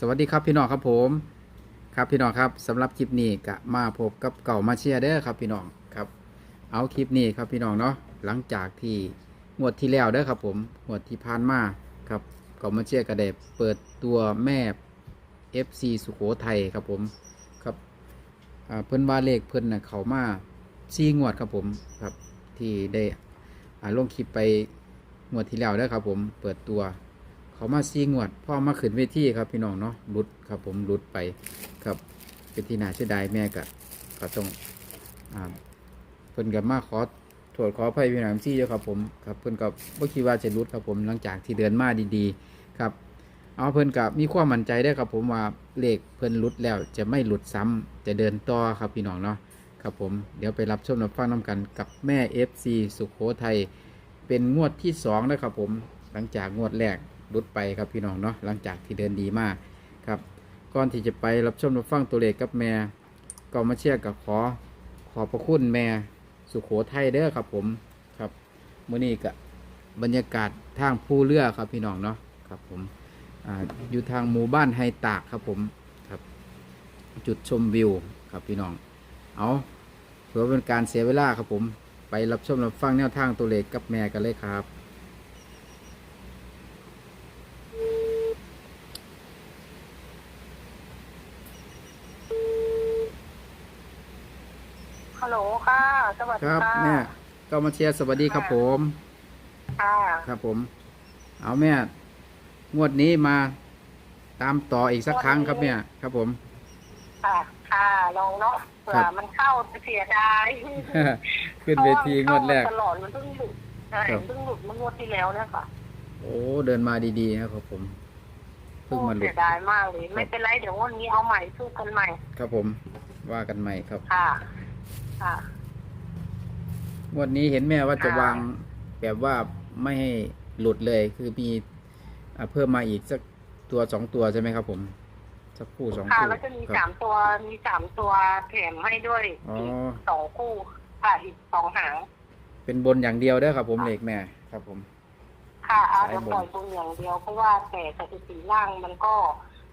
สวัสดีครับพี่น้องครับผมครับพี่น้องครับสำหรับคลิปนี้ก็มาพบกับเก่ามาเชียร์เด้อครับพี่น้องครับ เอาคลิปนี้ครับพี่น้องเนาะหลังจากที่งวดที่แล้วเด้อครับผมงวดที่ผ่านมาครับเก่ามาเชียร์ก็ได้เปิดตัวแม่ FC สุโขทัยครับผมครับเพิ่นว่าเลขเพิ่นน่ะเขามาซีงวดครับผมครับที่ได้ลงคลิปไปงวดที่แล้วเด้อครับผมเปิดตัว เขามาซีงวดพ่อมาขึ้นเวทีครับพี่น้องเนาะหลุดครับผมหลุดไปครับเป็นที่น่าเสียดายแม่ก็ก็ต้องอ่าเพิ่นกับมาขอโทษขออภัยพี่น้องซี่เจ้าครับผมครับเพิ่นกับบ่คิดว่าจะหลุดครับผมหลังจากที่เดินมาดีๆครับ เอาเพิ่นกับมีความมั่นใจได้ครับผมว่าเลขเพิ่นหลุดแล้วจะไม่หลุดซ้ำจะเดินต่อครับพี่น้องเนาะครับผมเดี๋ยวไปรับชมรับฟังน้กันกับแม่ FC สุโขทัยเป็นงวดที่สองนะครับผมหลังจากงวดแรก รุดไปครับพี่น้องเนาะหลังจากที่เดินดีมากครับก่อนที่จะไปรับชมรับฟังตัวเลขกับแม่ก็มาเชียร์กับขอขอพระคุณแม่สุขโขทัยเด้อครับผมครับมื้อนี้ก็บบรรยากาศทางผู้เรือครับพี่น้องเนาะครับผมออยู่ทางหมู่บ้านไฮตากครับผมครับจุดชมวิวครับพี่น้อง เอาเพื่อเป็นการเสียเวลาครับผม ไปรับชมรับฟังแนวทางตัวเลขกับแม่กันเลยครับ ฮัลโหลค่ะ สวัสคดีรับค่ะแม่ก็มาเชียร์สวัสดีครับผม ค่ะครับผม เอาแม่ งวดนี้มาตามต่ออีกสักครั้งครับเนี่ยครับผม ค่ะค่ะลองเนาะเผื่ครัอบมันเข้าจะเสียดายขึ้นเวทีงวดแรก เพาะว่ามันเข้ามาตลอดมันเพิ่งหลุดใช่ครับ เพิ่งหลุดเมื่องวดที่แล้วเนี่ยค่ะโอ้เดินมาดีๆนะครับผมเพิ่งมาหลุเสีดยดายมากเลย ไม่เป็นไรเดี๋ยวงวันนี้เอาใหม่สู้กันใหม่ครับผม ว่ากันใหม่ครับ ค่ะ ค่ะ งวดนี้เห็นแม่ว่าจะค่ะวางแบบว่าไม่ให้หลุดเลยคือมีอ่าเพิ่มมาอีกสักตัวสองตัวใช่ไหมครับผม สักคู่สองค่ะคู่แล้วจะมีคสารับ มตัวมีสามตัวแถมให้ด้วยอ๋ออีกสองคู่ค่ะอีกสองหางเป็นบนอย่างเดียวเด้อครับผมเลขแม่ครับผม ค่ะเอาสายเดี๋ยวบนปล่อยตรงอย่างเดียวเพราะว่าแต่สถิติล่างมันก็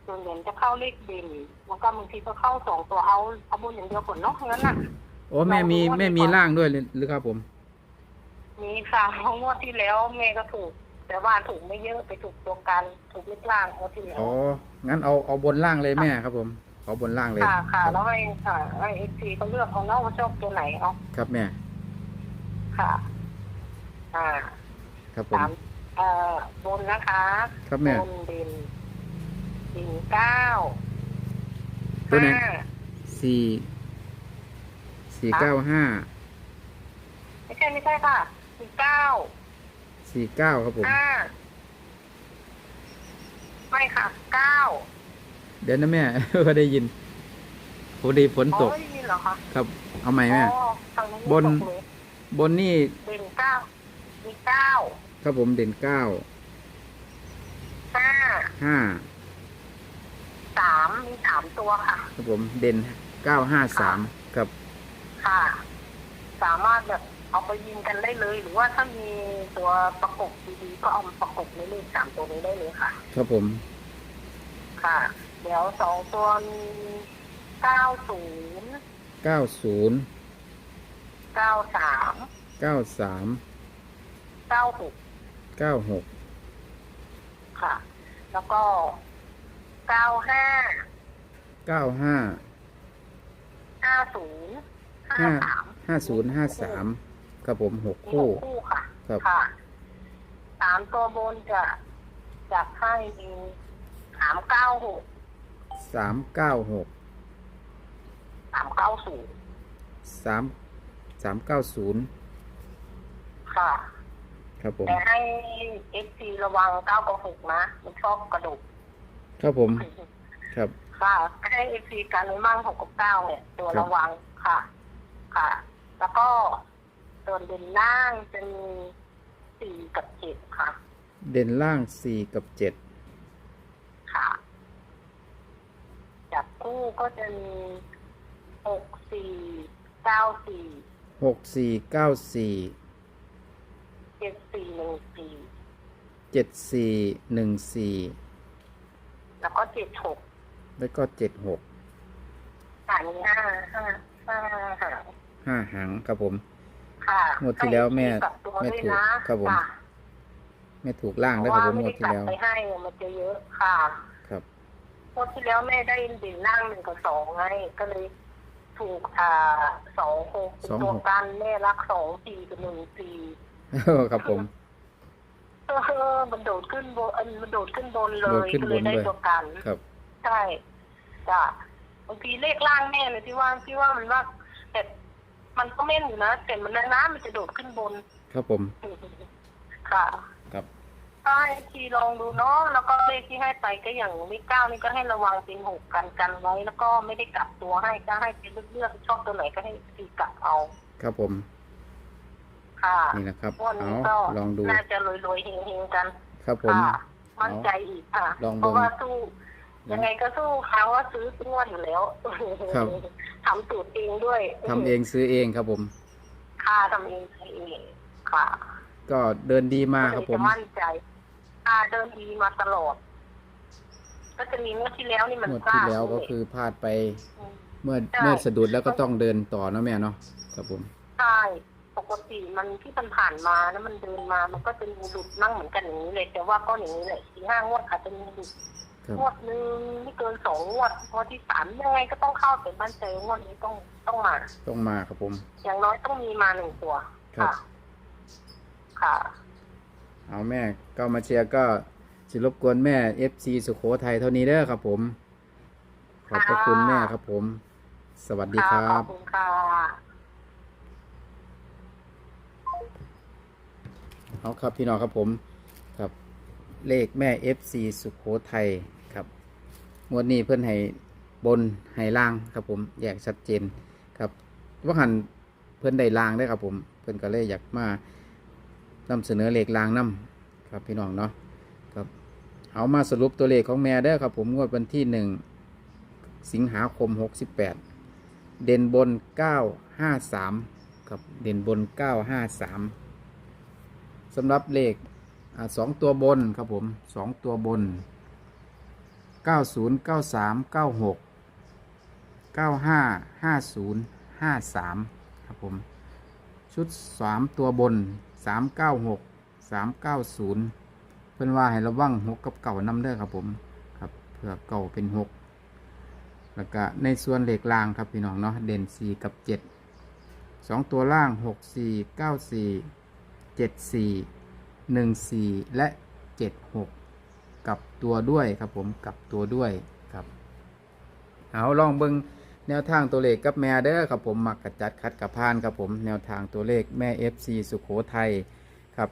ส่วนใหญ่จะเข้าเลขเด่นแล้วก็บางทีก็เข้าสองตัวเอาเอาบนอย่างเดียวผลเนาะงั้นน่ะโอ้แม่มีลองดูว่าแม่มีมีความร่างด้วยหรือครับผม มีค่ะงวดที่แล้วแม่ก็ถูก แต่ว่าถูกไม่เยอะไปถูกตัวกันถูกเลขล่างงวดที่แล้วอ๋องั้นเอาเอาบนล่างเลยแม่ครับผมเอาบนล่างเลยค่ะค่ะรับแล้วให้ค่ะให้เอฟซีเขาเลือกเอาเนาะว่าชอบตัวไหนเอาครับแม่ ค่ะ อ่า ครับผมสามเอ่อบนนะคะ ครับแม่บนเด่นเด่นเก้าตัวไหนห้าสี่ สี่ครับเก้าห้าไม่ใช่ไม่ใช่ค่ะสี่เก้าสี่เก้าครับผมห้าไม่ค่ะเก้าเดี๋ยวนะแม่ ก็ได้ยินพอดีฝนอ๋อตกไม่ได้ยินเหรอคะครับเอาใหม่แม่ อ๋อทางนี้บน ตกเลยบนนี่เด่นเก้ามีเก้าครับผมเด่นเก้าห้าห้าสามมีสามตัวค่ะ ครับผมเด่นเก้าห้าสามครับ ค่ะ สามารถแบบเอาไปยิงกันได้เลย หรือว่าถ้ามีตัวประกบดีๆก็เอามาประกบในเลขสามตัวนี้ได้เลยค่ะ ครับผมค่ะ เดี๋ยวสองตัวมีเก้าศูนย์เก้าศูนย์เก้าสามเก้าสามเก้าหกเก้าหกค่ะ แล้วก็เก้าห้าเก้าห้าห้าศูนย์ ห้าห้าสามห้าศูนย์ห้าสามครับผมหกมีหคู่ กคู่ค่ะ ครับ ค่ะสามตัวบนจะจัดให้มีสามเก้าหกสามเก้าหกสามเก้าศูนย์สามสามเก้าศูนย์ค่ะ ครับผม แต่ให้เอฟซีระวังเก้ากับหกนะ มันชอบกระดูกครับผม ครับ ค่ะให้เอฟซีกันไว้มั่งหกกับเก้าเนี่ย ตัวครับ ระวังค่ะ ค่ะ แล้วก็ส่วนเด่นล่างจะมีสี่กับเจ็ดค่ะ เด่นล่างสี่กับเจ็ดค่ะจับคู่ก็จะมีหกสี่เก้าสี่หกสี่เก้าสี่เจ็ดสี่หนึ่งสี่เจ็ดสี่หนึ่งสี่แล้วก็เจ็ดหกแล้วก็เจ็ดหกสามห้าห้าห้าหาง ห้าหางครับผมค่ะงวดที่แล้วแม่ให้กลับตัวแม่ด้วยถูกนะ ครับผมจ้ะไม่ถูกล่างเพได้ราะครับว่าผมไม่งวได้ดกที่ลับแล้ว ไปให้มันจะเยอะค่ะครับ งวดที่แล้วแม่ได้ดินล่างหนึ่งกับสองไง ก็เลยถูกอ่าสองหกเป็นสองตัวหกกันแม่รักสองสี่กับหนึ่งสี่ครับผม เออมันโดดขึ้นบนเออมันโดดขึ้นบนเลโดดยขึ้นก็เลยบนได้ด้วยตัวกัน ครับ ใช่จ้ะบางทีเลขล่างแม่เลยที่ว่าที่ว่ามันว่าแต่ มันก็แม่นอยู่นะแต่มันน้ำมันจะโดดขึ้นบน ครับผม ค่ะครับ ก็ให้ทีลองดูเนาะแล้วก็เลขที่ให้ไปก็อย่างเลขเก้านี่ก็ให้ระวังเป็นหกกันกันไว้ แล้วก็ไม่ได้กลับตัวให้ก็ให้เป็นเลือกๆชอบตัวไหนก็ให้ตีกลับเอา ครับผม ค่ะนี่นะครับวันเอานี้ก็ลองดูน่าจะรวยๆเฮงๆกัน ครับผมค่ะมั่นใจอีกค่ะ ลองดูเพราะว่าสู้ ยังไงก็สู้เขาว่าซื้อตัวอยู่แล้วครับ ทำสูตรเองด้วยทำเองซื้อเองครับผม ค่ะทำเองใช้เองค่ะก็เดินดีมากครับเลยผจะมมั่นใจค่ะเดินดีมาตลอด ก็จะมีงวดที่แล้วนี่มันงวดพลาที่ดแล้วก็เลยคือพลาดไปม เมื่อใช่ เมื่อสะดุดแล้วก็ต้องเดินต่อเนาะแม่เนาะครับผม ใช่ปกติมันที่มันผ่านมาแล้วมันเดินมา มันก็จะมีหลุดนั่งเหมือนกันอย่างนี้เลย แต่ว่าก็อย่างนี้แหละสี่ห้างวดอาจจะมีหลุดครับ งวดหนึ่งไม่เกินสองงวดงวดที่สามยังไงก็ต้องเข้าแต่บ้านเจองวดนี้ต้องต้องมา ต้องมาครับผม อย่างน้อยต้องมีมาหนึ่งตัวครับ ค่ะ ค่ะเอาแม่ก็มาเชียร์ก็สิรบกวนแม่ FC สุโขทัยเท่านี้เด้อครับผม ขอบพระคุณแม่ครับผม สวัสดีครัขอบบ คุณค่ะ เอาครับพี่น้องครับผมครับเลขแม่ FC สุโขทัยครับ งวดนี้เพื่อนให้บนให้ล่างครับผมแยกชัดเจนครับว่าหันเพื่อนได้ล่างได้ครับผม เพื่อนก็เลยอยากมานำเสนอเลขล่างนํครับพี่น้องเนาะครับเอามาสรุปตัวเลขของแม่ได้ครับผมงวดวันที่หนึ่งสิงหาคม 68 เด่นบน 953 ครับ เด่นบน 953 สำหรับเลขสองตัวบนครับผมสองตัวบน เก้าศูนย์เก้าสามเก้าหกเก้าห้าห้าศูนย์ห้าสามครับผม ชุดสามตัวบนสามเก้าหกสามเก้าศูนย์เพื่อนว่าให้ระวังหกกับเก่านำเด้อครับผมครับเพื่อเก่าเป็นหกแล้วก็ในส่วนเหล็กรางครับพี่น้องเนาะเด่นสี่กับเจ็ดสองตัวล่างหกสี่เก้าสี่เจ็ดสี่หนึ่งสี่และเจ็ดห กับตัวด้วยครับผมกับตัวด้วยครับเอาลองเบิงแนวทางตัวเลขกับแม่เด้อครับผมมักกระจัดคัดกับพานครับผมแนวทางตัวเลขแม่ FC สุขโขทัยครับ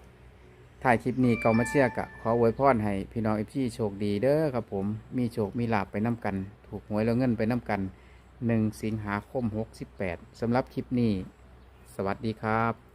ถ่ายคลิปนี้เกามาเชียร์กะขออวยพรให้พี่น้อง FC โชคดีเด้อครับผมมีโชคมีลาบไปน้ำกัน ถูกหวยแล้วเงินไปน้ำกัน 1 สิงหาคม 68สำหรับคลิปนี้ สวัสดีครับ